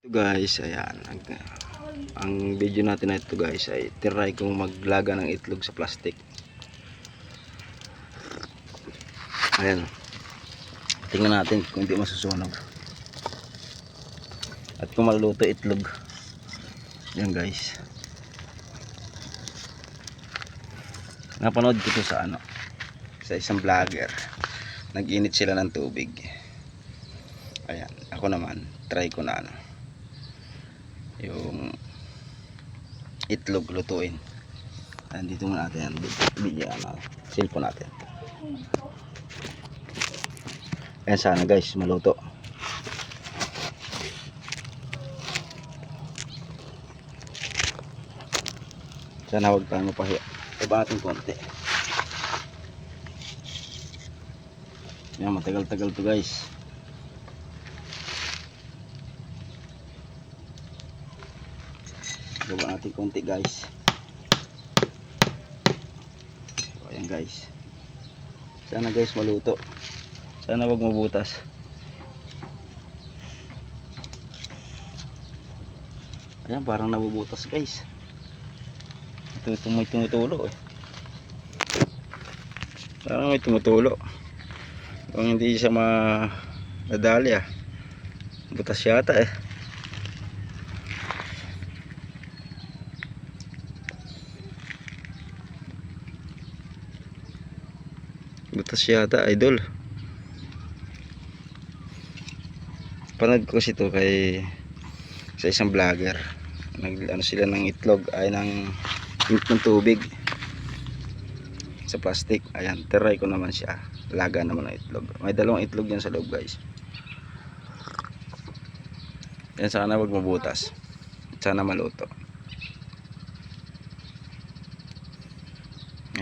Ito guys, ayan. Ang, ang video natin na ito guys ay try kong maglaga ng itlog sa plastic. Ayan. Tingnan natin kung hindi masusunog. At kung maluto itlog. Yan guys. Napanood ko sa ano sa isang vlogger. Nag-init sila ng tubig. Ayan, ako naman try ko na ano yung itlog lutuin. Andito muna natin yan. Bigyan na. Cellphone natin. Ayan sana guys, maluto. Sana huwag tayo mapahiya. Iba natin konti. Yan, matagal-tagal to guys. Gawa natin konti guys. So, ayan guys. Sana guys maluto. Sana wag mabutas. Ayan parang nabubutas guys. Ito, ito may tumutulo eh. Parang may tumutulo. Kung hindi siya ma nadali ah. Butas yata eh. Butas yata, idol. Panood ko kasi ito kay sa isang vlogger. Nag ano sila ng itlog ay ng init ng tubig sa plastic. Ayan, try ko naman siya. Laga naman ng itlog. May dalawang itlog yan sa loob, guys. Yan sana wag mabutas. Sana maluto.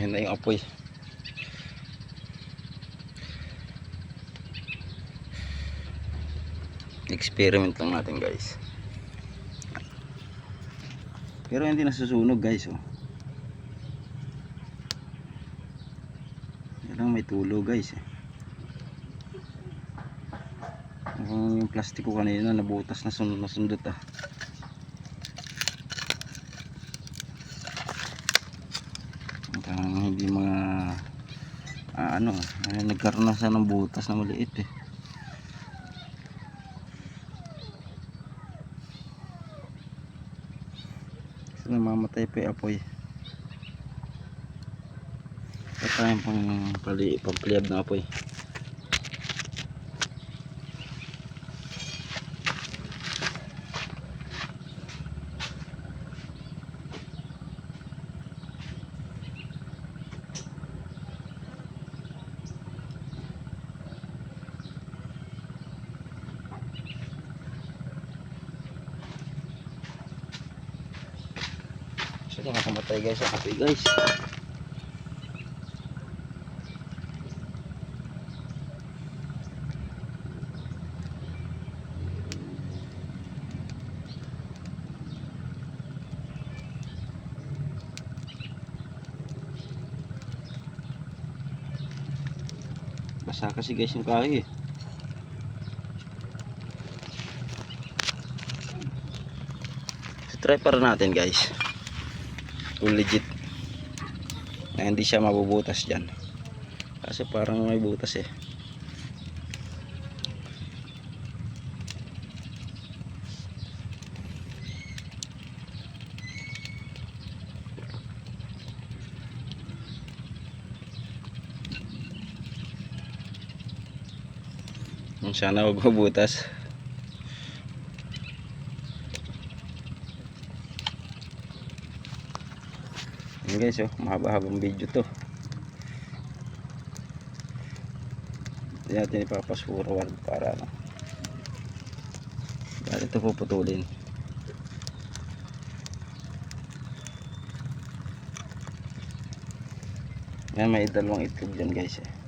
Ayan na yung apoy. Experiment lang natin guys. Pero hindi nasusunog guys oh. Lang may tulo guys eh. Mukhang yung plastic ko kanina nabutas na sun nasundot ah. Mukhang hindi mga ah, ano ah, nagkaroon na siya ng butas na maliit eh So, namamatay pa yung apoy. Ito tayong pang pali, pampliyab na apoy. Nakakamatay guys ang apoy guys. Basa kasi guys yung kahoy eh. Try para natin guys kung legit. Na hindi siya mabubutas dyan. Kasi parang may butas eh. Sana huwag mabutas Yan guys, oh, mahaba-habang video to. Hindi natin ipapas forward para ano. Kaya ito puputulin. Yan, may dalawang itlog dyan guys eh.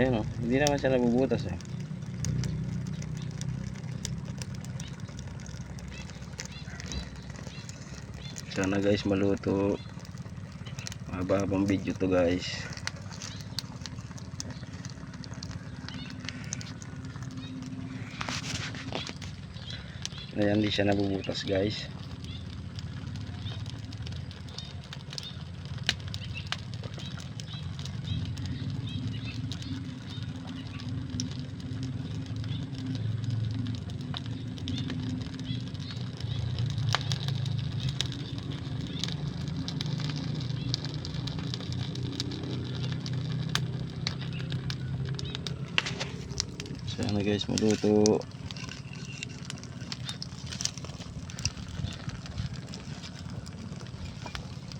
Ayun o, hindi naman siya nabubutas eh. Sana guys maluto. Mababang video to guys. Ayan, hindi siya nabubutas guys. Sana guys maluto.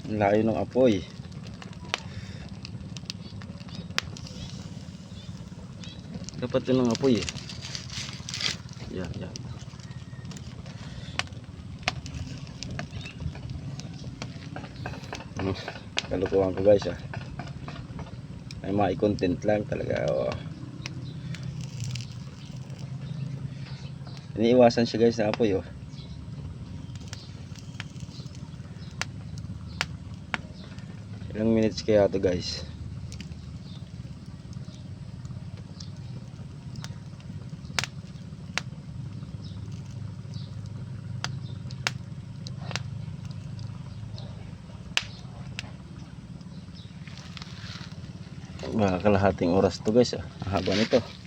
Ang layo ng apoy. Dapat yun ng apoy eh. Yan, yan. Hmm, Kalukuhan ko guys ah. May mga content lang talaga. Oh. Iniiwasan siya guys na apoy oh. Ilang minutes kaya to guys? Mga kalahating oras to guys ah. Haba nito.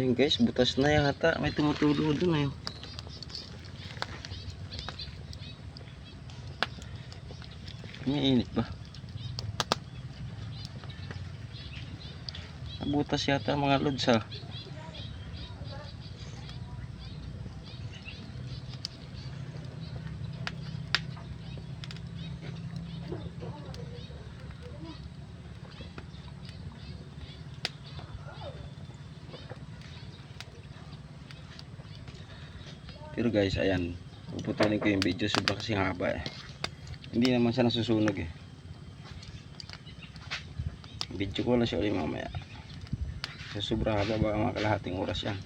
Ayun guys, butas na yata. May tumutulo dun ayun. May init ba? Butas yata mga lods ha. Pero guys, ayan. Puputulin ko yung video. Sobra kasi haba eh. Hindi naman siya nasusunog eh. Video ko lang siya ulit mamaya. So, sobra haba ba mga oras yan.